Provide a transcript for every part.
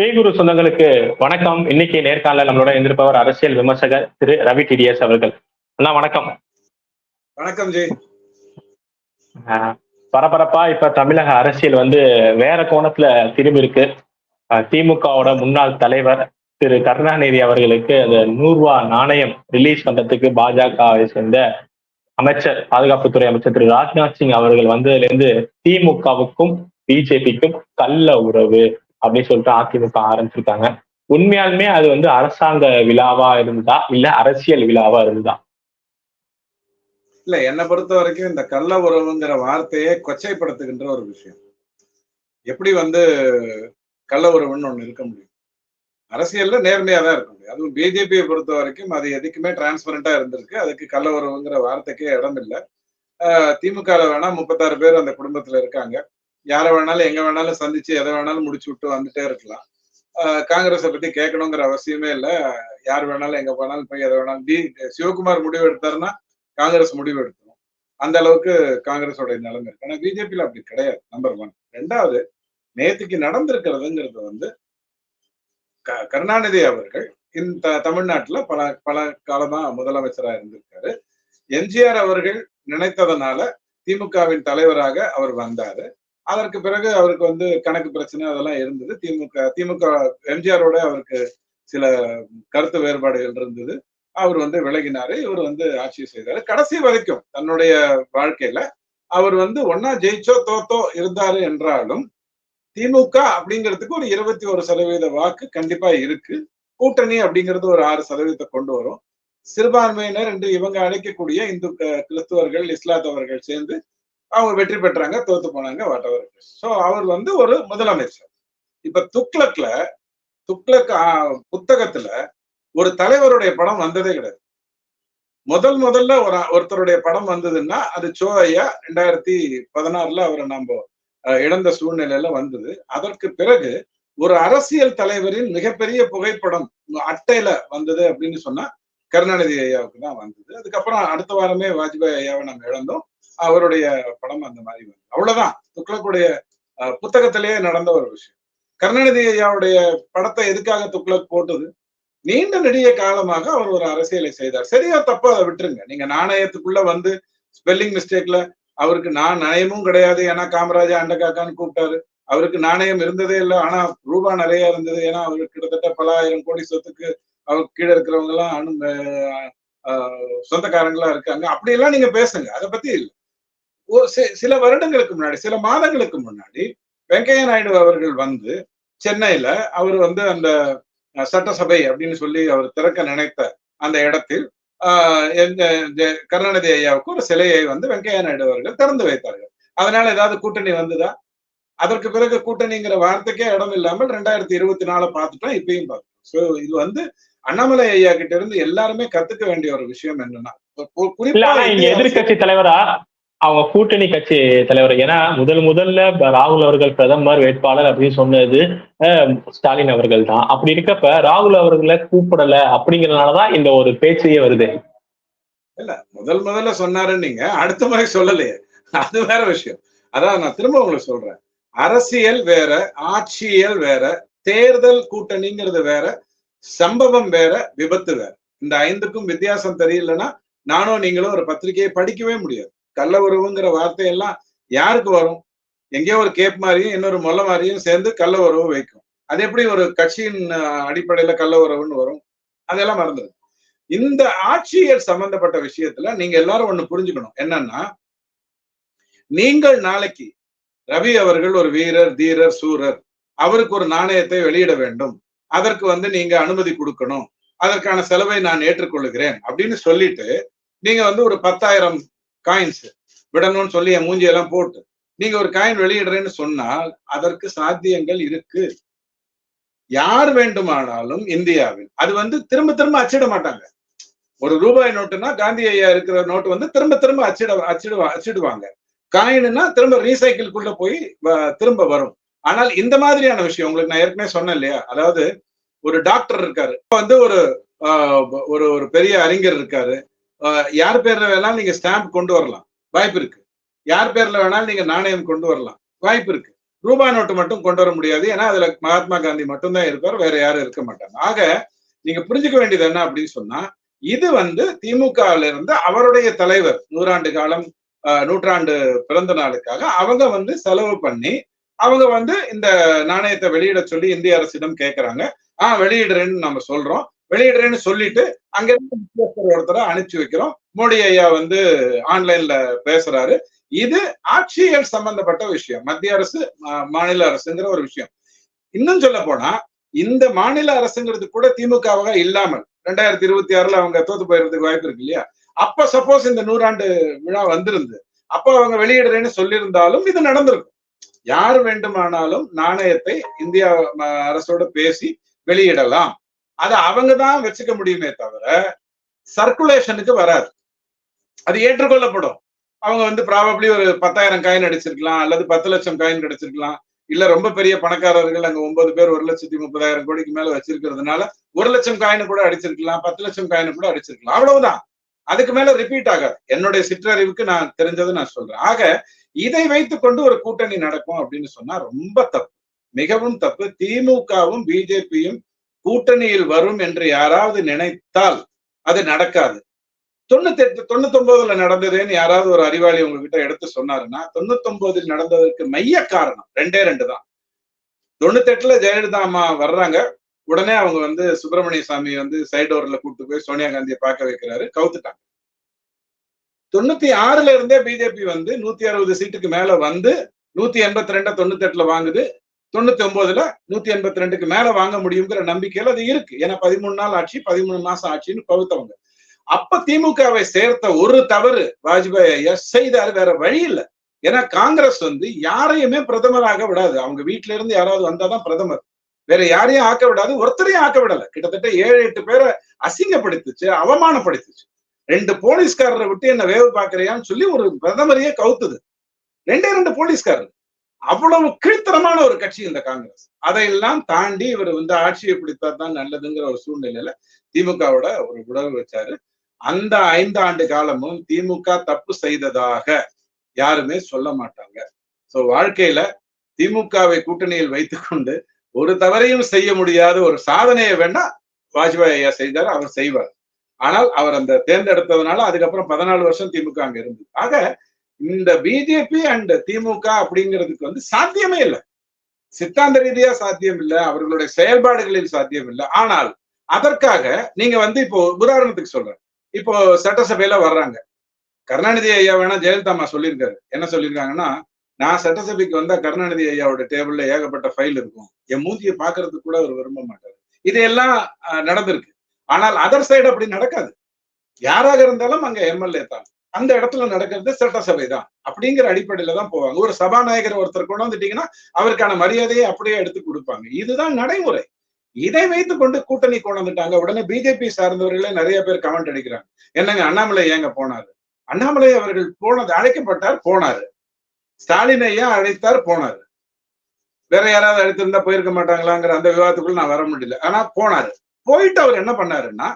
பேகுரு சொந்தங்களுக்கு வணக்கம். இன்னைக்கு நேர்காணல நம்மளோட இருந்திருப்பவர் அரசியல் விமர்சகர் திரு ரவி டிடிஎஸ் அவர்கள். அண்ணா வணக்கம். வணக்கம் ஜெய். பரபரப்பா இப்ப தமிழக அரசியல் வந்து வேற கோணத்துல திரும்பி இருக்கு திமுகவோட முன்னாள் தலைவர் திரு கருணாநிதி அவர்களுக்கு அந்த நூறு ரூபா நாணயம் ரிலீஸ் பண்றதுக்கு பாஜகவை சேர்ந்த அமைச்சர் பாதுகாப்புத்துறை அமைச்சர் திரு ராஜ்நாத் சிங் அவர்கள் வந்ததுல இருந்து திமுகவுக்கும் பிஜேபிக்கும் கள்ள உறவு. அப்படின்னு சொல்லிட்டு அதிமுக ஆரம்பிச்சிருக்காங்க. உண்மையாலுமே அது வந்து அரசாங்க விழாவா இருந்தா இல்ல அரசியல் விழாவா இருந்தா இல்ல என்னை பொறுத்த வரைக்கும் இந்த கள்ள உறவுங்கிற வார்த்தையே கொச்சைப்படுத்துகின்ற ஒரு விஷயம். எப்படி வந்து கள்ள உறவுன்னு ஒண்ணு இருக்க முடியும்? அரசியல்ல நேர்மையா தான் இருக்க முடியும். அதுவும் பிஜேபியை பொறுத்த வரைக்கும் அது எதுக்குமே டிரான்ஸ்பரண்டா இருந்திருக்கு. அதுக்கு கள்ள உறவுங்கிற வார்த்தைக்கே இடம் இல்லை திமுக வேணா முப்பத்தாறு பேர் அந்த குடும்பத்துல இருக்காங்க. யாரை வேணாலும் எங்க வேணாலும் சந்திச்சு எதை வேணாலும் முடிச்சு விட்டு வந்துட்டே இருக்கலாம். காங்கிரஸை பத்தி கேட்கணுங்கிற அவசியமே இல்லை. யார் வேணாலும் எங்க போனாலும் போய் எதை வேணாலும் டி சிவகுமார் முடிவு எடுத்தாருன்னா காங்கிரஸ் முடிவு எடுத்துரும். அந்த அளவுக்கு காங்கிரஸோட நிலைமை இருக்கு. ஆனா பிஜேபியில அப்படி கிடையாது நம்பர் ஒன் ரெண்டாவது நேத்துக்கு நடந்திருக்கிறதுங்கிறது வந்து கருணாநிதி அவர்கள் இந்த தமிழ்நாட்டுல பல பல காலமா முதலமைச்சரா இருந்திருக்காரு. எம்ஜிஆர் அவர்கள் நினைத்ததனால திமுகவின் தலைவராக அவர் வந்தாரு. அதற்கு பிறகு அவருக்கு வந்து கணக்கு பிரச்சனை அதெல்லாம் இருந்தது. திமுக திமுக எம்ஜிஆரோட அவருக்கு சில கருத்து வேறுபாடுகள் இருந்தது. அவர் வந்து விலகினாரு. இவர் வந்து ஆட்சி செய்தாரு. கடைசி வரைக்கும் தன்னுடைய வாழ்க்கையில அவர் வந்து ஒன்னா ஜெயிச்சோ தோத்தோ இருந்தாரு என்றாலும் திமுக அப்படிங்கிறதுக்கு ஒரு இருபத்தி ஒரு சதவீத வாக்கு கண்டிப்பா இருக்கு. கூட்டணி அப்படிங்கிறது ஒரு ஆறு சதவீதத்தை கொண்டு வரும். சிறுபான்மையினர் என்று இவங்க அழைக்கக்கூடிய இந்து கிறிஸ்துவர்கள் இஸ்லாத்தவர்கள் சேர்ந்து அவங்க வெற்றி பெற்றாங்க தோத்து போனாங்க வாட்டவர் ஸோ அவர் வந்து ஒரு முதலமைச்சர். இப்ப துக்ளக்ல துக்ளக் புத்தகத்துல ஒரு தலைவருடைய படம் வந்ததே கிடையாது. முதல் முதல்ல ஒரு ஒருத்தருடைய படம் வந்ததுன்னா அது சோ ஐயா ரெண்டாயிரத்தி பதினாறுல அவரை நம்ம இழந்த சூழ்நிலையில வந்தது. அதற்கு பிறகு ஒரு அரசியல் தலைவரின் மிகப்பெரிய புகைப்படம் அட்டையில வந்தது அப்படின்னு சொன்னா கருணாநிதி ஐயாவுக்கு தான் வந்தது. அதுக்கப்புறம் அடுத்த வாரமே வாஜ்பாய் ஐயாவை நம்ம இழந்தோம். அவருடைய படம் அந்த மாதிரி வந்து அவ்வளவுதான். துக்ளக்குடைய புத்தகத்திலேயே நடந்த ஒரு விஷயம். கருணாநிதி ஐயாவுடைய படத்தை எதுக்காக துக்ளக் போட்டது? நீண்ட நெடிய காலமாக அவர் ஒரு அரசியலை செய்தார். சரியா தப்பா அதை விட்டுருங்க. நீங்க நாணயத்துக்குள்ள வந்து ஸ்பெல்லிங் மிஸ்டேக்ல அவருக்கு நான் நாணயமும் கிடையாது. ஏன்னா காமராஜா அண்டகாக்கான்னு கூப்பிட்டாரு. அவருக்கு நாணயம் இருந்ததே இல்லை. ஆனா ரூபா நிறைய இருந்தது. ஏன்னா அவருக்கு கிட்டத்தட்ட பல ஆயிரம் கோடி சொத்துக்கு அவருக்கு கீழே இருக்கிறவங்க எல்லாம் அனு சொந்தக்காரங்களா இருக்காங்க. அப்படியெல்லாம் நீங்க பேசுங்க. அதை பத்தி இல்லை. சில வருடங்களுக்கு முன்னாடி சில மாதங்களுக்கு முன்னாடி வெங்கையா நாயுடு அவர்கள் வந்து சென்னையில அவர் வந்து அந்த சட்டசபை அப்படின்னு சொல்லி அவர் திறக்க நினைத்த அந்த இடத்தில் கருணாநிதி ஐயாவுக்கு ஒரு சிலையை வந்து வெங்கையா நாயுடு அவர்கள் திறந்து வைத்தார்கள். அதனால ஏதாவது கூட்டணி வந்ததா? அதற்கு பிறகு கூட்டணிங்கிற வார்த்தைக்கே இடம் இல்லாமல் ரெண்டாயிரத்தி இருபத்தி நாலு பார்த்துட்டோம் இப்பயும் பார்த்தோம் ஸோ இது வந்து அண்ணாமலை ஐயா கிட்ட இருந்து எல்லாருமே கத்துக்க வேண்டிய ஒரு விஷயம் என்னன்னா எதிர்கட்சி தலைவரா அவங்க கூட்டணி கட்சி தலைவர் ஏன்னா முதல் முதல்ல ராகுல் அவர்கள் பிரதமர் வேட்பாளர் அப்படின்னு சொன்னது ஸ்டாலின் அவர்கள் தான். அப்படி இருக்கப்ப ராகுல் அவர்களை கூப்பிடல அப்படிங்கறதுனாலதான் இந்த ஒரு பேச்சையே வருது. இல்ல முதல் முதல்ல சொன்னாருன்னு நீங்க அடுத்த முறை சொல்லலையே. அது வேற விஷயம். அதான் நான் திரும்ப உங்களுக்கு சொல்றேன். அரசியல் வேற ஆட்சியல் வேற தேர்தல் கூட்டணிங்கிறது வேற சம்பவம் வேற விபத்து வேற. இந்த ஐந்துக்கும் வித்தியாசம் தெரியலன்னா நானும் நீங்களும் ஒரு பத்திரிகையை படிக்கவே முடியாது. கள்ள உறவுங்கிற வார்த்தையெல்லாம் யாருக்கு வரும்? எங்கேயோ ஒரு கேப் மாதிரியும் இன்னொரு மொல்ல மாதிரியும் சேர்ந்து கள்ள உறவு வைக்கும். அது எப்படி ஒரு கட்சியின் அடிப்படையில கள்ள உறவுன்னு வரும்? அதெல்லாம் மறந்துடும் இந்த ஆட்சியர் சம்பந்தப்பட்ட விஷயத்துல நீங்க எல்லாரும் ஒண்ணு புரிஞ்சுக்கணும். என்னன்னா நீங்கள் நாளைக்கு ரவி அவர்கள் ஒரு வீரர் தீரர் சூரர் அவருக்கு ஒரு நாணயத்தை வெளியிட வேண்டும். அதற்கு வந்து நீங்க அனுமதி கொடுக்கணும். அதற்கான செலவை நான் ஏற்றுக்கொள்ளுகிறேன் அப்படின்னு சொல்லிட்டு நீங்க வந்து ஒரு பத்தாயிரம் காயின்ஸ் விடணும்னு சொல்லி என் மூஞ்சியெல்லாம் போட்டு நீங்க ஒரு காயின் வெளியிடுறேன்னு சொன்னால் அதற்கு சாத்தியங்கள் இருக்கு. யார் வேண்டுமானாலும் இந்தியாவில் அது வந்து திரும்ப திரும்ப அச்சிட மாட்டாங்க. ஒரு ரூபாய் நோட்டுனா காந்தி ஐயா இருக்கிற நோட்டு வந்து திரும்ப திரும்ப அச்சிட அச்சிடுவா அச்சிடுவாங்க. காயின்னா திரும்ப ரீசைக்கிள்குள்ள போய் திரும்ப வரும். ஆனால் இந்த மாதிரியான விஷயம் உங்களுக்கு நான் ஏற்கனவே சொன்னேன் இல்லையா? அதாவது ஒரு டாக்டர் இருக்காரு. வந்து ஒரு ஒரு ஒரு பெரிய அறிஞர் இருக்காரு. யார் பேர்ல வேணாலும் நீங்க ஸ்டாம்ப் கொண்டு வரலாம். வாய்ப்பு இருக்கு. யார் பேர்ல வேணாலும் நீங்க நாணயம் கொண்டு வரலாம். வாய்ப்பு இருக்கு. ரூபாய் நோட்டு மட்டும் கொண்டு வர முடியாது. ஏன்னா அதுல மகாத்மா காந்தி மட்டும்தான் இருப்பார். வேற யாரும் இருக்க மாட்டாங்க. ஆக நீங்க புரிஞ்சுக்க வேண்டியது என்ன அப்படின்னு சொன்னா இது வந்து திமுகவில இருந்து அவருடைய தலைவர் நூறாண்டு காலம் ஆஹ், நூற்றாண்டு பிறந்த நாளுக்காக அவங்க வந்து செலவு பண்ணி அவங்க வந்து இந்த நாணயத்தை வெளியிட சொல்லி இந்திய அரசிடம் கேட்கிறாங்க ஆஹ் வெளியிடுறேன்னு நம்ம சொல்றோம். வெளியிடுறேன்னு சொல்லிட்டு அங்க இருந்து முக்கியஸ்தர் ஒருத்தரை அனுப்பிச்சு வைக்கிறோம். மோடி ஐயா வந்து ஆன்லைன்ல பேசுறாரு. இது ஆட்சியல் சம்பந்தப்பட்ட விஷயம். மத்திய அரசு மா- மாநில அரசுங்கிற ஒரு விஷயம். இன்னும் சொல்ல போனா இந்த மாநில அரசுங்கிறது கூட திமுகவாக இல்லாமல் ரெண்டாயிரத்தி இருபத்தி ஆறுல அவங்க தோத்து போயிடுறதுக்கு வாய்ப்பு இருக்கு இல்லையா? அப்ப சப்போஸ் இந்த நூறாண்டு விழா வந்திருந்து அப்ப அவங்க வெளியிடுறேன்னு சொல்லியிருந்தாலும் இது நடந்திருக்கும். யார் வேண்டுமானாலும் நாணயத்தை இந்தியா அரசோட பேசி வெளியிடலாம். அதை அவங்க தான் வச்சுக்க முடியுமே தவிர சர்க்குலேஷனுக்கு வராது. அது ஏற்றுக்கொள்ளப்படும். அவங்க வந்து ப்ராபப்ளி ஒரு பத்தாயிரம் காயின் அடிச்சிருக்கலாம் அல்லது பத்து லட்சம் காயின் கிடைச்சிருக்கலாம். இல்ல ரொம்ப பெரிய பணக்காரர்கள் அங்க ஒன்பது பேர் ஒரு லட்சத்தி முப்பதாயிரம் கோடிக்கு மேல வச்சிருக்கிறதுனால ஒரு லட்சம் காயின் கூட அடிச்சிருக்கலாம் பத்து லட்சம் காயின் கூட அடிச்சிருக்கலாம். அவ்வளவுதான். அதுக்கு மேல ரிப்பீட் ஆகாது. என்னுடைய சிற்றறிவுக்கு நான் தெரிஞ்சதை நான் சொல்றேன். ஆக இதை வைத்துக்கொண்டு ஒரு கூட்டணி நடக்கும் அப்படின்னு சொன்னா ரொம்ப தப்பு. மிகவும் தப்பு. திமுகவும் பிஜேபியும் கூட்டணியில் வரும் என்று யாராவது நினைத்தால் அது நடக்காது. தொண்ணூத்தி எட்டு தொண்ணூத்தி ஒன்பதுல நடந்ததுன்னு யாராவது ஒரு அறிவாளி உங்ககிட்ட எடுத்து சொன்னாருன்னா தொண்ணூத்தி ஒன்பதில் நடந்ததற்கு மைய காரணம் ரெண்டே ரெண்டு தான். தொண்ணூத்தி எட்டுல ஜெயலலிதா அம்மா வர்றாங்க. உடனே அவங்க வந்து சுப்பிரமணிய சாமி வந்து சைடோர்ல கூப்பிட்டு போய் சோனியா காந்தியை பார்க்க வைக்கிறாரு. கவுத்துட்டாங்க. தொண்ணூத்தி ஆறுல இருந்தே பிஜேபி வந்து நூத்தி அறுபது சீட்டுக்கு மேல வந்து நூத்தி எண்பத்தி ரெண்ட தொண்ணூத்தி எட்டுல வாங்குது. தொண்ணூத்தி ஒன்பதுல நூத்தி எண்பத்தி ரெண்டுக்கு மேல வாங்க முடியுங்கிற நம்பிக்கையில அது இருக்கு. ஏன்னா பதிமூணு நாள் ஆட்சி பதிமூணு மாசம் ஆட்சின்னு பகுத்தவங்க. அப்ப திமுகவை சேர்த்த ஒரு தவறு வாஜ்பாய் ஐயா செய்தாரு வேற வழி இல்ல. ஏன்னா காங்கிரஸ் வந்து யாரையுமே பிரதமராக விடாது. அவங்க வீட்டுல இருந்து யாராவது வந்தாதான் பிரதமர். வேற யாரையும் ஆக்க விடாது ஒருத்தரையும் ஆக்க விடல. கிட்டத்தட்ட ஏழு எட்டு பேரை அசிங்கப்படுத்துச்சு அவமானப்படுத்துச்சு. ரெண்டு போலீஸ்காரரை விட்டு என்ன வேவு பாக்குறியான்னு சொல்லி ஒரு பிரதமரையே கவுத்துது. ரெண்டே ரெண்டு போலீஸ்காரர். அவ்வளவு கீழ்த்தனமான ஒரு கட்சி இந்த காங்கிரஸ். அதையெல்லாம் தாண்டி இவர் வந்து ஆட்சியை பிடித்தா தான் நல்லதுங்கிற ஒரு சூழ்நிலையில திமுகவோட ஒரு உடல் வச்சாரு. அந்த ஐந்து ஆண்டு காலமும் திமுக தப்பு செய்ததாக யாருமே சொல்ல மாட்டாங்க. சோ வாழ்க்கையில திமுகவை கூட்டணியில் வைத்துக்கொண்டு ஒரு தவறையும் செய்ய முடியாத ஒரு சாதனையை வேணா வாஜ்பாய் ஐயா செய்தார் அவர் செய்வார். ஆனால் அவர் அந்த தேர்ந்தெடுத்ததுனால அதுக்கப்புறம் பதினாலு வருஷம் திமுக அங்க இருந்தது. ஆக இந்த பிஜேபி அண்ட் திமுக அப்படிங்கிறதுக்கு வந்து சாத்தியமே இல்லை. சித்தாந்த ரீதியா சாத்தியம் இல்லை அவர்களுடைய செயல்பாடுகளில் சாத்தியம் இல்லை. ஆனால் அதற்காக நீங்க வந்து இப்போ உதாரணத்துக்கு சொல்றேன். இப்போ சட்டசபையில வர்றாங்க. கருணாநிதி ஐயா வேணா ஜெயலலிதாமா சொல்லியிருக்காரு. என்ன சொல்லியிருக்காங்கன்னா நான் சட்டசபைக்கு வந்தா கருணாநிதி ஐயாவோட டேபிள்ல ஏகப்பட்ட ஃபைல் இருக்கும். என் மூஞ்சியை பாக்குறதுக்கு கூட அவர் விரும்ப மாட்டாரு. இதெல்லாம் அஹ், நடந்திருக்கு. ஆனால் அதர் சைடு அப்படி நடக்காது. யாராக இருந்தாலும் அங்க எம்எல்ஏ தான். அந்த இடத்துல நடக்கிறது சட்டசபை தான் அப்படிங்கிற அடிப்படையில தான் போவாங்க. ஒரு சபாநாயகர் ஒருத்தர் கொண்டு வந்துட்டீங்கன்னா அவருக்கான மரியாதையை அப்படியே எடுத்து கொடுப்பாங்க. இதுதான் நடைமுறை. இதை வைத்து கொண்டு கூட்டணி கொண்டு வந்துட்டாங்க. உடனே பிஜேபி சார்ந்தவர்களே நிறைய பேர் கமெண்ட் அடிக்கிறாங்க. என்னங்க அண்ணாமலை ஏங்க போனாரு? அண்ணாமலை அவர்கள் போனது அழைக்கப்பட்டார் போனாரு. ஸ்டாலின் ஐயா அழைத்தார் போனாரு. வேற யாராவது அழைத்திருந்தா போயிருக்க மாட்டாங்களாங்கிற அந்த விவாதத்துக்குள்ள நான் வர முடியல. ஆனா போனாரு. போயிட்டு அவர் என்ன பண்ணாருன்னா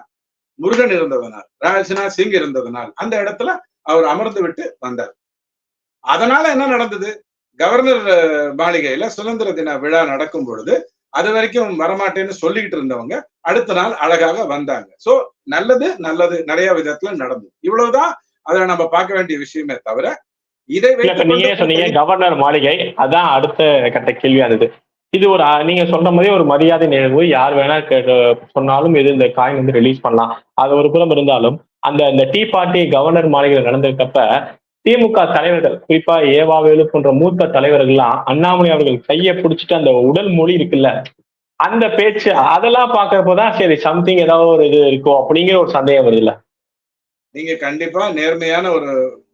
முருகன் இருந்ததனால் ராஜ்நாத் சிங் இருந்ததனால் அந்த இடத்துல அவர் அமர்ந்து விட்டு வந்தார். அதனால என்ன நடந்தது? கவர்னர் மாளிகையில சுதந்திர தின விழா நடக்கும் பொழுது அது வரைக்கும் வரமாட்டேன்னு சொல்லிக்கிட்டு இருந்தவங்க அடுத்த நாள் அழகாக வந்தாங்க. சோ நல்லது நல்லது நிறைய விதத்துல நடந்தது இவ்வளவுதான் அதை நம்ம பார்க்க வேண்டிய விஷயமே தவிர இதை நீங்க சொன்னீங்க கவர்னர் மாளிகை அதான் அடுத்த கட்ட கேள்வியா இருந்தது இது ஒரு நீங்க சொல்ற மாதிரி ஒரு மரியாதை நிகழ்வு. யார் வேணா சொன்னாலும் இது இந்த காயின் வந்து ரிலீஸ் பண்ணலாம். அது ஒரு புறம் இருந்தாலும் அந்த இந்த டீ பார்ட்டி கவர்னர் மாளிகையில் நடந்திருக்கப்ப திமுக தலைவர்கள் குறிப்பா ஏவாவேலு போன்ற மூத்த தலைவர்கள்லாம் அண்ணாமலை அவர்கள் கையை பிடிச்சிட்டு அந்த உடல் மொழி இருக்குல்ல அந்த பேச்சு அதெல்லாம் பாக்குறப்பதான் சரி சம்திங் ஏதாவது ஒரு இது இருக்கும் அப்படிங்கிற ஒரு சந்தேகம் வருதுல்ல நீங்க கண்டிப்பா நேர்மையான ஒரு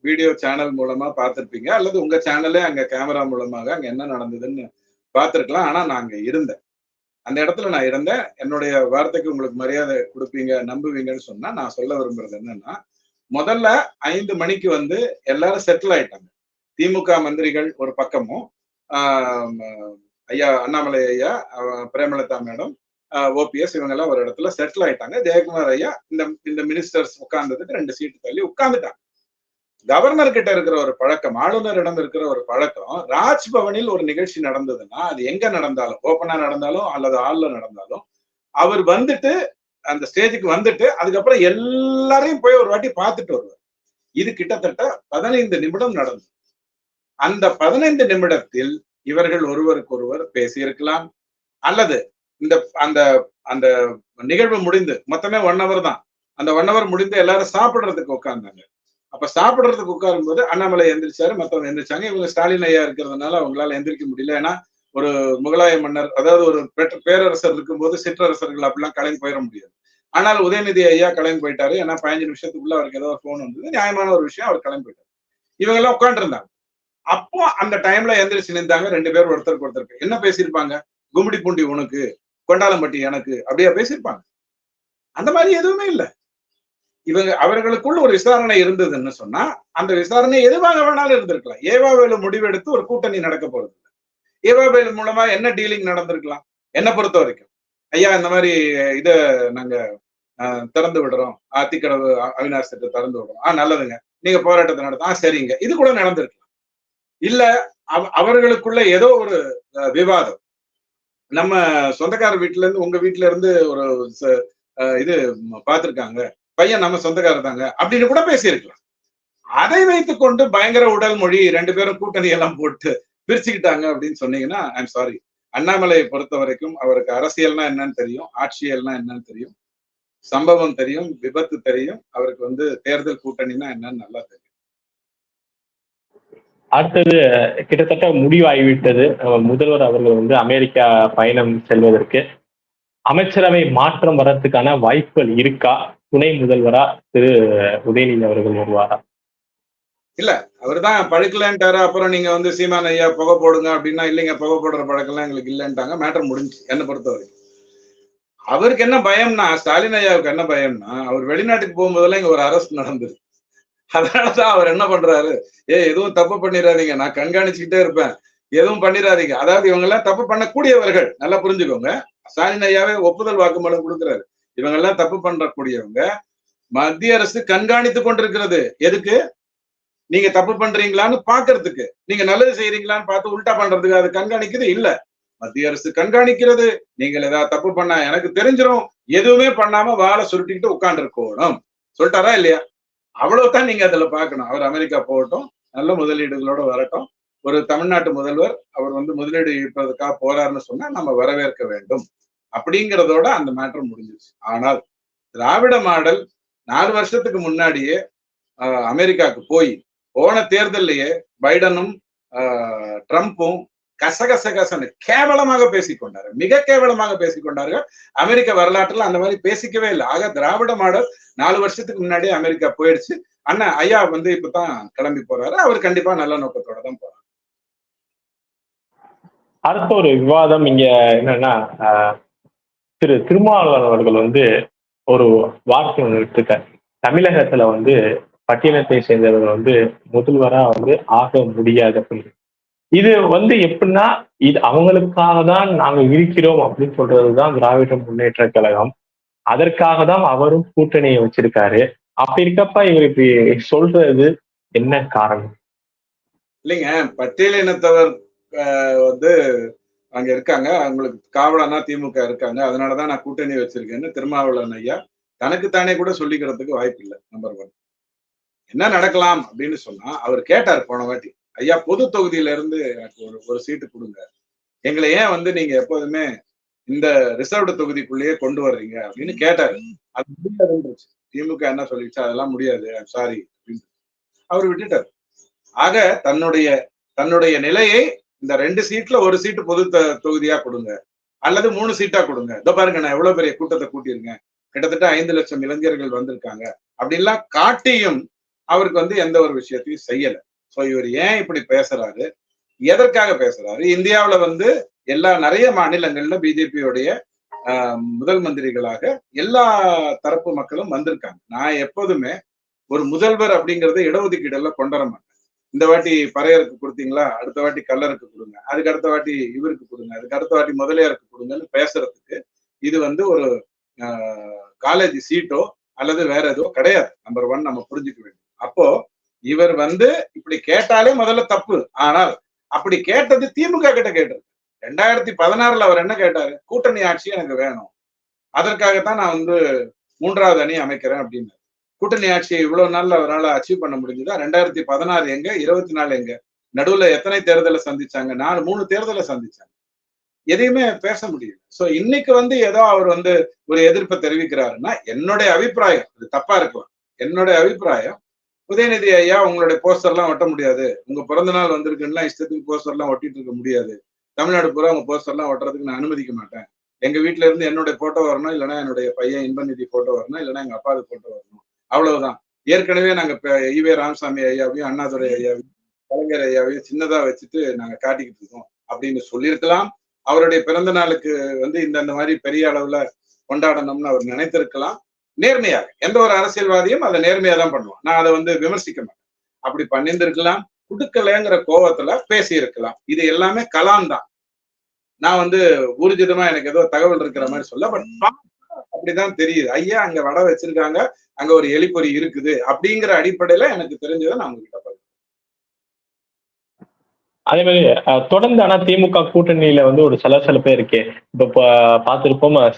வீடியோ சேனல் மூலமா பார்த்துருப்பீங்க. அல்லது உங்க சேனலே அங்க கேமரா மூலமாக அங்க என்ன நடந்ததுன்னு பார்த்துருக்கலாம் ஆனா நான் இருந்தேன். அந்த இடத்துல நான் இருந்தேன். என்னுடைய வார்த்தைக்கு உங்களுக்கு மரியாதை கொடுப்பீங்க நம்புவீங்கன்னு சொன்னா நான் சொல்ல விரும்புறது என்னன்னா முதல்ல ஐந்து மணிக்கு வந்து எல்லாரும் செட்டில் ஆயிட்டாங்க. திமுக மந்திரிகள் ஒரு பக்கமும் ஆஹ் ஐயா அண்ணாமலை ஐயா பிரேமலதா மேடம் ஓபிஎஸ் இவங்க எல்லாம் ஒரு இடத்துல செட்டில் ஆயிட்டாங்க. ஜெயக்குமார் ஐயா இந்த இந்த மினிஸ்டர்ஸ் உட்கார்ந்ததுக்கு ரெண்டு சீட்டு தள்ளி உட்காந்துட்டாங்க கவர்னர் கிட்ட இருக்கிற ஒரு பழக்கம் ஆளுநரிடம் இருக்கிற ஒரு பழக்கம் ராஜ்பவனில் ஒரு நிகழ்ச்சி நடந்ததுன்னா அது எங்க நடந்தாலும் ஓப்பனா நடந்தாலும் அல்லது ஹால்ல நடந்தாலும் அவர் வந்துட்டு அந்த ஸ்டேஜுக்கு வந்துட்டு அதுக்கப்புறம் எல்லாரையும் போய் ஒரு வாட்டி பார்த்துட்டு வருவார். இது கிட்டத்தட்ட பதினைந்து நிமிடம் நடந்தது. அந்த பதினைந்து நிமிடத்தில் இவர்கள் ஒருவருக்கு ஒருவர் பேசியிருக்கலாம். அல்லது இந்த அந்த அந்த நிகழ்வு முடிந்து மொத்தமே ஒன் ஹவர் தான். அந்த ஒன் ஹவர் முடிந்து எல்லாரும் சாப்பிடுறதுக்கு உட்கார்ந்தாங்க. அப்ப சாப்பிடுறதுக்கு உட்காரும் போது அண்ணாமலை எந்திரிச்சாரு. மத்தவங்க எந்திரிச்சாங்க. இவங்க ஸ்டாலின் ஐயா இருக்கிறதுனால அவங்களால எந்திரிக்க முடியல. ஏன்னா ஒரு முகலாய மன்னர் அதாவது ஒரு பெற்ற பேரரசர் இருக்கும்போது சிற்றரசர்கள் அப்படிலாம் கலைந்து போயிட முடியாது. ஆனால் உதயநிதி ஐயா கிளம்பி போயிட்டாரு. ஏன்னா பதினஞ்சு நிமிஷத்துக்குள்ள அவருக்கு ஏதோ போன் வந்தது. நியாயமான ஒரு விஷயம் அவர் கிளம்பி போயிட்டார். இவங்க எல்லாம் உட்காந்துருந்தாங்க அப்போ அந்த டைம்ல எந்திரிச்சு நின்றாங்க. ரெண்டு பேரும் ஒருத்தருக்கு ஒருத்தருக்கு. என்ன பேசியிருப்பாங்க? கும்மிடி பூண்டி உனக்கு கொண்டாலம்பட்டி எனக்கு அப்படியா பேசியிருப்பாங்க. அந்த மாதிரி எதுவுமே இல்லை. இவங்க அவர்களுக்குள்ள ஒரு விசாரணை இருந்ததுன்னு சொன்னா அந்த விசாரணை எதுவாக வேணாலும் இருந்திருக்கலாம். ஏவாவேலு முடிவெடுத்து ஒரு கூட்டணி நடக்க போறது ஏவாவேலு மூலமா என்ன டீலிங் நடந்திருக்கலாம்? என்ன பொறுத்த வரைக்கும். ஐயா இந்த மாதிரி இத நாங்க திறந்து விடுறோம். அத்திக்கடவு அவினாஷ் திறந்து விடுறோம். ஆஹ் நல்லதுங்க. நீங்க போராட்டத்தை நடத்த ஆ சரிங்க. இது கூட நடந்திருக்கலாம். இல்ல அவர்களுக்குள்ள ஏதோ ஒரு விவாதம். நம்ம சொந்தக்கார வீட்டுல இருந்து உங்க வீட்டுல இருந்து ஒரு இது பார்த்திருக்காங்க. பையன் நம்ம சொந்தக்காரர் தாங்க அப்படின்னு கூட பேசியிருக்கலாம். அதை வைத்துக் கொண்டு பயங்கர உடல் மொழி ரெண்டு பேரும் கூட்டணி எல்லாம் போட்டு பிரிச்சுக்கிட்டாங்க அப்படின்னு சொன்னீங்கன்னா ஐம் சாரி அண்ணாமலையை பொறுத்த வரைக்கும் அவருக்கு அரசியல்னா என்னன்னு தெரியும் ஆட்சியல்னா என்னன்னு தெரியும் சம்பவம் தெரியும் விபத்து தெரியும் அவருக்கு வந்து தேர்தல் கூட்டணினா என்னன்னு நல்லா தெரியும். அடுத்தது கிட்டத்தட்ட முடிவாகிவிட்டது. முதல்வர் அவர்கள் வந்து அமெரிக்கா பயணம் செல்வதற்கு. அமைச்சரவை மாற்றம் வர்றதுக்கான வாய்ப்புகள் இருக்கா? துணை முதல்வரா திரு உதயநிதி அவர்கள் வருவாரா? இல்ல அவர் தான் அப்புறம் நீங்க வந்து சீமான் ஐயா புகை போடுங்க அப்படின்னா இல்லைங்க புகை போடுற பழக்கம்லாம் எங்களுக்கு இல்லைன்ட்டாங்க மேட்டர் முடிஞ்சு என்னை பொறுத்த வரைக்கும் அவருக்கு என்ன பயம்னா ஸ்டாலின் ஐயாவுக்கு என்ன பயம்னா அவர் வெளிநாட்டுக்கு போகும்போதெல்லாம் இங்க ஒரு அரசு நடந்தது. அதனாலதான் அவர் என்ன பண்றாரு? ஏ எதுவும் தப்பு பண்ணிடாதீங்க நான் கண்காணிச்சுக்கிட்டே இருப்பேன். எதுவும் பண்ணிடாதீங்க. அதாவது இவங்க எல்லாம் தப்பு பண்ணக்கூடியவர்கள் நல்லா புரிஞ்சுக்கோங்க. ஸ்டாலின் ஐயாவே ஒப்புதல் வாக்குமூலம் கொடுக்குறாரு. இவங்கெல்லாம் தப்பு பண்றக்கூடியவங்க மத்திய அரசு கண்காணித்து கொண்டிருக்கிறது. எதுக்கு? நீங்க தப்பு பண்றீங்களான்னு பாக்குறதுக்கு. நீங்க நல்லது செய்யறீங்களான்னு பார்த்து உல்டா பண்றதுக்கு அது கண்காணிக்குது இல்ல. மத்திய அரசு கண்காணிக்கிறது. நீங்கள் ஏதாவது தப்பு பண்ணா எனக்கு தெரிஞ்சிடும் எதுவுமே பண்ணாம வாழை சுருட்டிக்கிட்டு உட்கார்ந்து இருக்கணும் சொல்லிட்டாரா இல்லையா? அவ்வளவுதான் நீங்க அதுல பாக்கணும் அவர் அமெரிக்கா போகட்டும். நல்ல முதலீடுகளோட வரட்டும். ஒரு தமிழ்நாட்டு முதல்வர் அவர் வந்து முதலீடு ஈர்ப்பதற்காக போறாருன்னு சொன்னா நம்ம வரவேற்க வேண்டும். அப்படிங்கிறதோட அந்த மேட்டர் முடிஞ்சிருச்சு. ஆனால் திராவிட மாடல் நாலு வருஷத்துக்கு முன்னாடியே அமெரிக்காவுக்கு போய் போன தேர்தலையே பைடனும் ட்ரம்ப்பும் கசகச கசன்னு கேவலமாக பேசிக்கொண்டாரு மிக கேவலமாக பேசிக்கொண்டார்கள் அமெரிக்க வரலாற்றுல அந்த மாதிரி பேசிக்கவே இல்லை. ஆக திராவிட மாடல் நாலு வருஷத்துக்கு முன்னாடியே அமெரிக்கா போயிடுச்சு. அண்ணா ஐயா வந்து இப்பதான் கிளம்பி போறாரு. அவர் கண்டிப்பா நல்ல நோக்கத்தோட தான் போறாரு. அடுத்த ஒரு விவாதம் இங்க என்னன்னா திரு திருமாவளவன் அவர்கள் வந்து ஒரு வார்த்தை ஒன்று எடுத்துக்க தமிழகத்துல வந்து பட்டியலத்தை சேர்ந்தவர்கள் வந்து முதல்வரா வந்து ஆக முடியாது அப்படின்னு. இது வந்து எப்படின்னா இது அவங்களுக்காக தான் நாங்க இருக்கிறோம் அப்படின்னு சொல்றதுதான் திராவிட முன்னேற்ற கழகம். அதற்காக தான் அவரும் கூட்டணியை வச்சிருக்காரு. அப்படி இருக்கப்ப இவர் இப்படி சொல்றது என்ன காரணம்? இல்லைங்க பட்டியல் இனத்தவர் வந்து அங்க இருக்காங்க. அவங்களுக்கு காவலனா திமுக இருக்காங்க. அதனாலதான் நான் கூட்டணி வச்சிருக்கேன்னு திருமாவளவன் ஐயா தனக்குத்தானே கூட சொல்லிக்கிறதுக்கு வாய்ப்பு இல்லை நம்பர் ஒன் என்ன நடக்கலாம் அப்படின்னு சொன்னா அவர் கேட்டார் போன வாட்டி ஐயா பொது தொகுதியில இருந்து எனக்கு ஒரு ஒரு சீட்டு கொடுங்க. எங்களை ஏன் வந்து நீங்க எப்போதுமே இந்த ரிசர்வ்டு தொகுதிக்குள்ளேயே கொண்டு வர்றீங்க? அப்படின்னு கேட்டாரு. அது முடியாதுன்றுச்சு திமுக என்ன சொல்லிடுச்சு? அதெல்லாம் முடியாது. சாரி அப்படின்னு அவர் விட்டுட்டார். ஆக தன்னுடைய தன்னுடைய நிலையை இந்த ரெண்டு சீட்ல ஒரு சீட்டு பொது தொகுதியா கொடுங்க. அல்லது மூணு சீட்டா கொடுங்க. இதோ பாருங்க நான் எவ்வளவு பெரிய கூட்டத்தை கூட்டியிருக்கேன். கிட்டத்தட்ட ஐந்து லட்சம் இளைஞர்கள் வந்திருக்காங்க. அப்படின்லாம் காட்டியும் அவருக்கு வந்து எந்த ஒரு விஷயத்தையும் செய்யல. சோ இவர் ஏன் இப்படி பேசுறாரு? எதற்காக பேசுறாரு? இந்தியாவில வந்து எல்லா நிறைய மாநிலங்கள்ல பிஜேபியோடைய முதல் மந்திரிகளாக எல்லா தரப்பு மக்களும் வந்திருக்காங்க. நான் எப்போதுமே ஒரு முதல்வர் அப்படிங்கறத இடஒதுக்கீடுல கொண்டு வர மாட்டேன். இந்த வாட்டி பறையருக்கு கொடுத்தீங்களா? அடுத்த வாட்டி கல்லருக்கு கொடுங்க. அதுக்கு அடுத்த வாட்டி இவருக்கு கொடுங்க. அதுக்கு அடுத்த வாட்டி முதலியாருக்கு கொடுங்கன்னு பேசுறதுக்கு இது வந்து ஒரு காலேஜ் சீட்டோ அல்லது வேற எதுவோ கிடையாது. நம்பர் ஒன் நம்ம புரிஞ்சுக்க வேண்டும். அப்போ இவர் வந்து இப்படி கேட்டாலே முதல்ல தப்பு. ஆனால் அப்படி கேட்டது திமுக கிட்ட கேட்டது ரெண்டாயிரத்தி பதினாறுல அவர் என்ன கேட்டாரு? கூட்டணி ஆட்சி எனக்கு வேணும். அதற்காகத்தான் நான் வந்து மூன்றாவது அணி அமைக்கிறேன் அப்படின்னு கூட்டணி ஆட்சியை இவ்வளவு நாள்ல அவரால் அச்சீவ் பண்ண முடிஞ்சதா? ரெண்டாயிரத்தி பதினாறு எங்க? இருபத்தி நாலு எங்க? நடுவுல எத்தனை தேர்தலை சந்திச்சாங்க? நாலு மூணு தேர்தலை சந்திச்சாங்க. எதையுமே பேச முடியல. சோ இன்னைக்கு வந்து ஏதோ அவர் வந்து ஒரு எதிர்ப்பை தெரிவிக்கிறாருன்னா என்னுடைய அபிப்பிராயம் அது தப்பா இருக்கும் என்னுடைய அபிப்பிராயம் உதயநிதி ஐயா உங்களுடைய போஸ்டர் எல்லாம் ஒட்ட முடியாது. உங்க பிறந்த நாள் வந்திருக்குன்னா இஷ்டத்துக்கு போஸ்டர் எல்லாம் ஒட்டிட்டு இருக்க முடியாது. தமிழ்நாடு பூரா உங்க போஸ்டர் எல்லாம் ஒட்டுறதுக்கு நான் அனுமதிக்க மாட்டேன். எங்க வீட்டுல இருந்து என்னுடைய போட்டோ வரணும் இல்லைன்னா என்னுடைய பையன் இன்பநிதி போட்டோ வரணும் இல்லைன்னா எங்க அப்பாவுக்கு போட்டோ வரணும். அவ்வளவுதான். ஏற்கனவே நாங்க ஈவே ராமசாமி ஐயாவையும் அண்ணாதுரை ஐயாவையும் கலைஞர் ஐயாவையும் சின்னதா வச்சுட்டு நாங்க காட்டிக்கிட்டு இருக்கோம் அப்படின்னு சொல்லியிருக்கலாம். அவருடைய பிறந்த நாளுக்கு வந்து இந்த அந்த மாதிரி பெரிய அளவுல கொண்டாடணும்னு அவர் நினைத்திருக்கலாம். நேர்மையாக எந்த ஒரு அரசியல்வாதியும் அதை நேர்மையா தான் பண்ணுவோம் நான் அதை வந்து விமர்சிக்க மாட்டேன். அப்படி பண்ணியிருந்திருக்கலாம். குடுக்கலைங்கிற கோவத்துல பேசி இருக்கலாம் இது எல்லாமே கலாம் தான். நான் வந்து ஊர்ஜிதமா எனக்கு ஏதோ தகவல் இருக்கிற மாதிரி சொல்ல பட் அப்படிதான் தெரியுது. ஐயா அங்க வடை வச்சிருக்காங்க. அங்க ஒரு எலிப்பொறி இருக்குது. அப்படிங்கிற அடிப்படையில எனக்கு தெரிஞ்சதை நான் உங்ககிட்ட அதே மாதிரி தொடர்ந்து ஆனா திமுக கூட்டணியில வந்து ஒரு சலசலப்பே இருக்கே. இப்ப பார்த்திருப்போம்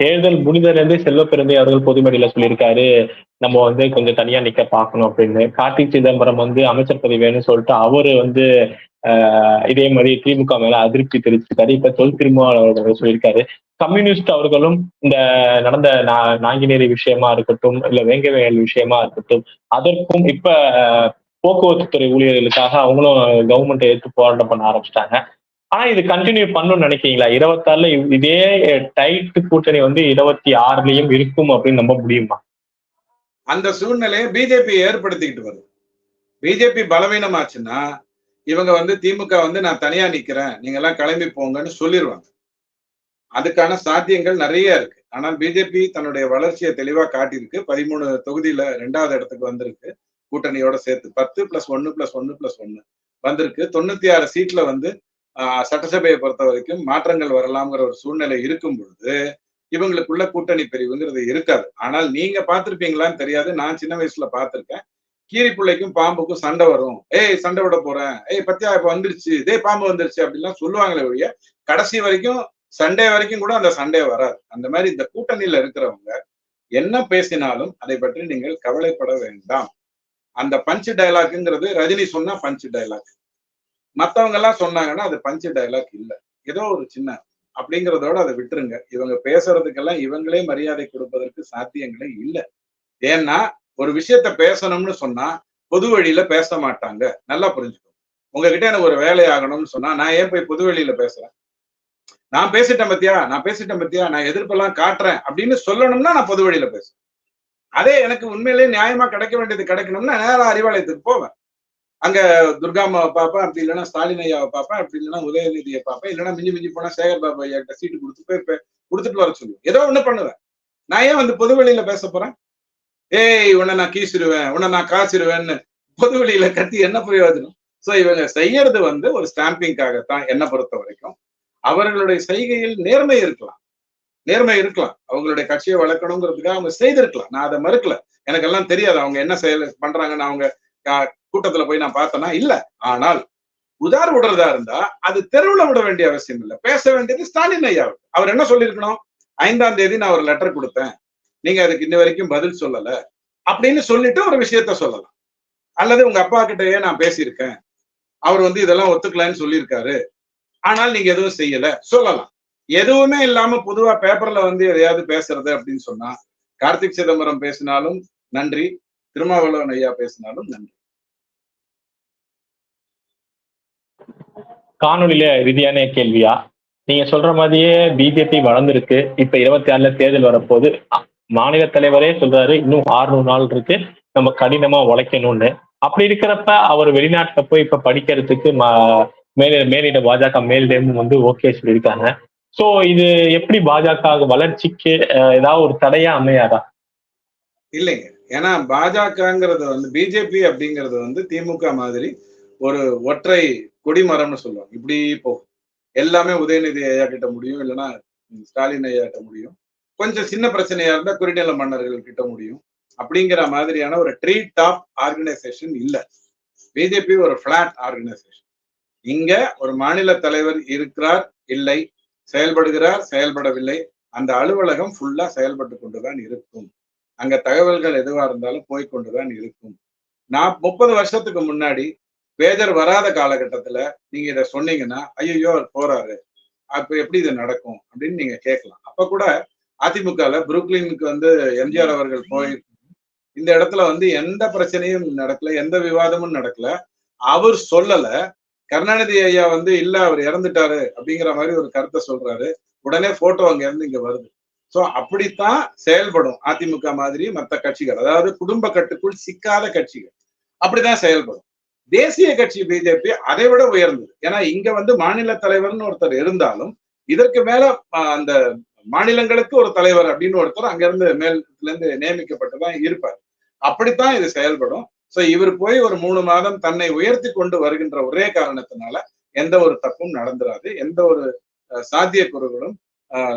தேர்தல் முடிந்ததுலேருந்து செல்வ பிறந்தை அவர்கள் பொதுமேடையில சொல்லியிருக்காரு. நம்ம வந்து கொஞ்சம் தனியா நிக்க பார்க்கணும் அப்படின்னு. கார்த்திக் சிதம்பரம் வந்து அமைச்சர் பதவி வேணும்னு சொல்லிட்டு அவரு வந்து இதே மாதிரி திமுக மேல அதிருப்தி தெரிவிச்சிருக்காரு. இப்ப தொல் திருமாவளவர்கள் சொல்லியிருக்காரு. கம்யூனிஸ்ட் அவர்களும் இந்த நடந்த நா- விஷயமா இருக்கட்டும் இல்ல வேங்கவேல் விஷயமா இருக்கட்டும் அதற்கும் இப்ப போக்குவரத்து துறை ஊழியர்களுக்காக அவங்களும் கவர்மெண்ட் எடுத்து போராட்டம் பண்ண ஆரம்பிச்சிட்டாங்க. ஆனா இது கண்டினியூ பண்ணணும்னு நினைக்கிறீங்களா? இருபத்தாறுல இவ்- இதே டைட் கூட்டணி வந்து இருபத்தி ஆறுலயும் இருக்கும் அப்படின்னு நம்ப முடியுமா? அந்த சூழ்நிலையை பிஜேபி ஏற்படுத்திக்கிட்டு வருது. பிஜேபி பலவீனமாச்சுன்னா இவங்க வந்து திமுக வந்து நான் தனியா நிக்கிறேன். நீங்க எல்லாம் கிளம்பி போங்கன்னு சொல்லிடுவாங்க அதுக்கான சாத்தியங்கள் நிறைய இருக்கு. ஆனால் பிஜேபி தன்னுடைய வளர்ச்சியை தெளிவா காட்டியிருக்கு. பதிமூணு தொகுதியில ரெண்டாவது இடத்துக்கு வந்திருக்கு. கூட்டணியோட சேர்த்து பத்து பிளஸ் ஒன்னு பிளஸ் ஒன்னு பிளஸ் ஒன்னு வந்திருக்கு. தொண்ணூத்தி ஆறு சீட்ல வந்து ஆஹ், சட்டசபையை பொறுத்த வரைக்கும் மாற்றங்கள் வரலாம்ங்கிற ஒரு சூழ்நிலை இருக்கும் பொழுது இவங்களுக்குள்ள கூட்டணி பிரிவுங்கிறது இருக்காது. ஆனால் நீங்க பார்த்திருப்பீங்களான்னு தெரியாது. நான் சின்ன வயசுல பார்த்திருக்கேன். கீரி பிள்ளைக்கும் பாம்புக்கும் சண்டை வரும். ஏய் சண்டை விட போறேன். ஏய் பத்தியா இப்ப வந்துருச்சு. இதே பாம்பு வந்துருச்சு அப்படிலாம் சொல்லுவாங்களே ஒழிய கடைசி வரைக்கும் சண்டே வரைக்கும் கூட அந்த சண்டே வராது. அந்த மாதிரி இந்த கூட்டணியில இருக்கிறவங்க என்ன பேசினாலும் அதை பற்றி நீங்கள் கவலைப்பட வேண்டாம். அந்த பஞ்ச் டயலாக்ங்கிறது ரஜினி சொன்னா பஞ்ச் டயலாக் மத்தவங்க எல்லாம் சொன்னாங்கன்னா அது பஞ்ச் டயலாக் இல்ல. ஏதோ ஒரு சின்ன அப்படிங்கிறதோட அதை விட்டுருங்க. இவங்க பேசுறதுக்கெல்லாம் இவங்களே மரியாதை கொடுப்பதற்கு சாத்தியங்களே இல்லை. ஏன்னா ஒரு விஷயத்த பேசணும்னு சொன்னா பொது வழியில பேச மாட்டாங்க. நல்லா புரிஞ்சுக்கணும் உங்ககிட்ட எனக்கு ஒரு வேலை ஆகணும்னு சொன்னா நான் ஏன் போய் பொது வழியில பேசுறேன்? நான் பேசிட்டேன் பத்தியா? நான் பேசிட்டேன் பத்தியா? நான் எதிர்ப்பெல்லாம் காட்டுறேன் அப்படின்னு சொல்லணும்னா நான் பொது வழியில பேசுறேன். அதே எனக்கு உண்மையிலேயே நியாயமா கிடைக்க வேண்டியது கிடைக்கணும்னா நேரா அறிவாலயத்துக்கு போவேன். அங்க துர்காமாவை பார்ப்பேன் அப்படி இல்லைன்னா ஸ்டாலின் ஐயாவை பார்ப்பேன் அப்படி இல்லைன்னா உதயநிதியை பார்ப்பேன் இல்லைன்னா மிஞ்சி மிஞ்சி போனா சேகர் பாபா ஐயா கிட்ட சீட்டு கொடுத்து போய் கொடுத்துட்டு வர சொல்லுவேன். ஏதோ ஒண்ணு பண்ணுவேன். நான் ஏன் வந்து பொது வெளியில பேச போறேன்? ஏய் உன்னை நான் கீசிடுவேன் உன்னை நான் காசிடுவேன்னு பொது வெளியில கத்தி என்ன பிரயோஜனம்? சோ இவங்க செய்யறது வந்து ஒரு ஸ்டாம்பிங்காகத்தான் என்ன பொறுத்த வரைக்கும். அவர்களுடைய செய்கையில் நேர்மை இருக்கலாம். நேர்மை இருக்கலாம். அவங்களுடைய கட்சியை வளர்க்கணுங்கிறதுக்காக அவங்க செய்திருக்கலாம். நான் அதை மறுக்கல. எனக்கு எல்லாம் தெரியாது. அவங்க என்ன செயல் பண்றாங்கன்னு அவங்க கூட்டத்துல போய் நான் பார்த்தேன்னா இல்ல. ஆனால் உதார் விடுறதா இருந்தா அது தெருவுல விட வேண்டிய அவசியம் இல்லை. பேச வேண்டியது ஸ்டாலின் ஐயா அவர் என்ன சொல்லியிருக்கணும்? ஐந்தாம் தேதி நான் ஒரு லெட்டர் கொடுத்தேன். நீங்க அதுக்கு இன்ன வரைக்கும் பதில் சொல்லல அப்படின்னு சொல்லிட்டு ஒரு விஷயத்த சொல்லலாம். அல்லது உங்க அப்பா கிட்டயே நான் பேசியிருக்கேன். அவர் வந்து இதெல்லாம் ஒத்துக்கலன்னு சொல்லியிருக்காரு. ஆனால் நீங்க எதுவும் செய்யல. சொல்லலாம். எதுவுமே இல்லாம பொதுவா பேப்பர்ல வந்து எதையாவது பேசுறது அப்படின்னு சொன்னா கார்த்திக் சிதம்பரம் பேசினாலும் நன்றி. திருமாவளவன் ஐயா பேசினாலும் நன்றி. காணொலியில இறுதியான கேள்வியா? நீங்க சொல்ற மாதிரியே பிஜேபி வளர்ந்துருக்கு. இப்ப இருபத்தி ஆறுல தேர்தல் வரப்போது மாநில தலைவரே சொல்றாரு இன்னும் 600 நாள் இருக்கு. நம்ம கடினமா உழைக்கணும்னு. அப்படி இருக்கிறப்ப அவர் வெளிநாட்டுல போய் இப்ப படிக்கிறதுக்கு மேல மேலிட பாஜக மேலிடமும் வந்து ஓகே சொல்லியிருக்காங்க. சோ இது எப்படி பாஜக வளர்ச்சிக்கு ஏதாவது ஒரு தடையா அமையாதா? இல்லைங்க. ஏன்னா பாஜகங்கிறது வந்து பிஜேபி அப்படிங்கிறது வந்து திமுக மாதிரி ஒரு ஒற்றை கொடிமரம்னு சொல்லுவாங்க. இப்படி போகும். எல்லாமே உதயநிதி ஐயா கிட்ட முடியும் இல்லைன்னா ஸ்டாலின் ஐயா கிட்ட முடியும். கொஞ்சம் சின்ன பிரச்சனையா இருந்தா குறுநில மன்னர்கள் கிட்ட முடியும். அப்படிங்கிற மாதிரியான ஒரு ட்ரீ டாப் ஆர்கனைசேஷன் இல்ல. பிஜேபி ஒரு பிளாட் ஆர்கனைசேஷன் இங்க ஒரு மாநில தலைவர் இருக்கிறார் இல்லை. செயல்படுகிறார் செயல்படவில்லை. அந்த அலுவலகம் ஃபுல்லா செயல்பட்டு கொண்டுதான் இருக்கும். அங்க தகவல்கள் எதுவா இருந்தாலும் போய்கொண்டுதான் இருக்கும். நான் முப்பது வருஷத்துக்கு முன்னாடி பேஜர் வராத காலகட்டத்துல நீங்க இத சொன்னீங்கன்னா ஐயோ அவர் போறாரு. அப்ப எப்படி இது நடக்கும்? அப்படின்னு நீங்க கேட்கலாம். அப்ப கூட அதிமுகல புருக்லினுக்கு வந்து எம்ஜிஆர் அவர்கள் போய் இந்த இடத்துல வந்து எந்த பிரச்சனையும் நடக்கல எந்த விவாதமும் நடக்கல. அவர் சொல்லல கருணாநிதி ஐயா வந்து இல்ல அவர் இறந்துட்டாரு அப்படிங்கிற மாதிரி ஒரு கருத்தை சொல்றாரு. உடனே போட்டோ அங்க இருந்து இங்க வருது. சோ அப்படித்தான் செயல்படும் அதிமுக மாதிரி மற்ற கட்சிகள். அதாவது குடும்ப கட்டுக்குள் சிக்காத கட்சிகள். அப்படிதான் செயல்படும். தேசிய கட்சி பிஜேபி அதை விட உயர்ந்தது. ஏன்னா இங்க வந்து மாநில தலைவர்னு ஒருத்தர் இருந்தாலும் இதற்கு மேல அந்த மாநிலங்களுக்கு ஒரு தலைவர் அப்படின்னு ஒருத்தர் அங்கிருந்து மேலத்துல இருந்து நியமிக்கப்பட்டுதான் இருப்பார். அப்படித்தான் இது செயல்படும். சோ இவர் போய் ஒரு மூணு மாதம் தன்னை உயர்த்தி கொண்டு வருகின்ற ஒரே காரணத்தினால எந்த ஒரு தப்பும் நடந்துராது. எந்த ஒரு அஹ், சாத்தியக்கூறுகளும்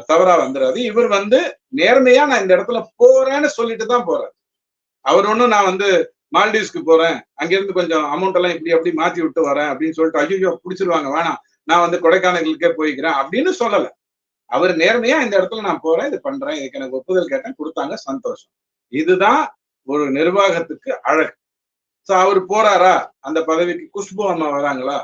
தவறா வந்துடாது இவர் வந்து நேர்மையா நான் இந்த இடத்துல போறேன்னு சொல்லிட்டு தான் போறாரு. அவர் ஒண்ணும் நான் வந்து மால்டீவ்ஸ்க்கு போறேன். அங்கிருந்து கொஞ்சம் அமௌண்ட் எல்லாம் இப்படி அப்படி மாத்தி விட்டு வரேன் அப்படின்னு சொல்லிட்டு ஐயோ பிடிச்சிருவாங்க வேணாம். நான் வந்து கொடைக்கானலுக்கே போய்க்கிறேன் அப்படின்னு சொல்லல. அவர் நேர்மையா இந்த இடத்துல நான் போறேன் இது பண்றேன் இதுக்கு எனக்கு ஒப்புதல் கேட்டேன் கொடுத்தாங்க சந்தோஷம். இதுதான் ஒரு நிர்வாகத்துக்கு அழகு. சோ அவர் போறாரா? அந்த பதவிக்கு குஷ்பு அம்மா வராங்களா?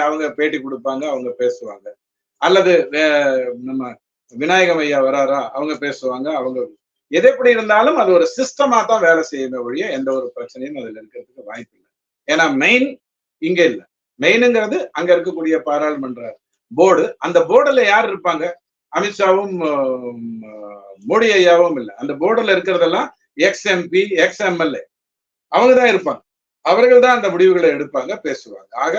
அவங்க பேட்டி கொடுப்பாங்க அவங்க பேசுவாங்க. அல்லது வே- நம்ம விநாயகம் ஐயா வராரா? அவங்க பேசுவாங்க அவங்க எது எப்படி இருந்தாலும் அது ஒரு சிஸ்டமா தான் வேலை செய்யுமே ஒழிய எந்த ஒரு பிரச்சனையும் அதுல இருக்கிறதுக்கு வாய்ப்பு இல்லை ஏன்னா மெயின் இங்க இல்ல. மெயினுங்கிறது அங்க இருக்கக்கூடிய பாராளுமன்ற போர்டு. அந்த போர்டுல யார் இருப்பாங்க? அமித்ஷாவும் மோடி ஐயாவும் இல்ல. அந்த போர்டுல இருக்கிறதெல்லாம் எக்ஸ் எம்பி எக்ஸ் எம்எல்ஏ அவங்க தான் இருப்பாங்க. அவர்கள் தான் அந்த முடிவுகளை எடுப்பாங்க பேசுவாங்க. ஆக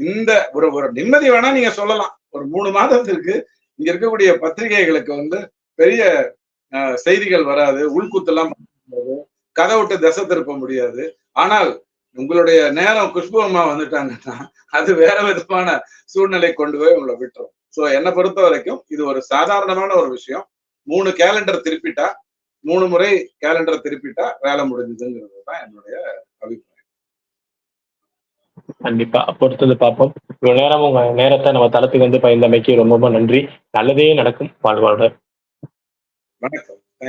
இந்த ஒரு ஒரு நிம்மதி வேணா நீங்க சொல்லலாம். ஒரு மூணு மாதத்திற்கு இங்க இருக்கக்கூடிய பத்திரிகைகளுக்கு வந்து பெரிய செய்திகள் வராது. உள்குத்தெல்லாம் முடியாது, கதை விட்டு திசை திருப்ப முடியாது. ஆனால் உங்களுடைய நேரம் குஷ்பு அம்மா வந்துட்டாங்கன்னா அது வேற விதமான சூழ்நிலை கொண்டு போய் உங்களை விட்டுரும். சோ என்னை பொறுத்த வரைக்கும் இது ஒரு சாதாரணமான ஒரு விஷயம். மூணு கேலண்டர் திருப்பிட்டா மூணு முறை கேலண்டர் திருப்பிட்டா வேலை முடிஞ்சதுங்கிறது தான் என்னுடைய அபிப்பிராயம். கண்டிப்பா. பொறுத்தது பார்ப்போம். இவ்வளவு நேரம் உங்க நேரத்தை நம்ம தளத்துக்கு வந்து பயந்தமைக்கு ரொம்ப ரொம்ப நன்றி. நல்லதே நடக்கும் வாழ்வாளர் வணக்கம்.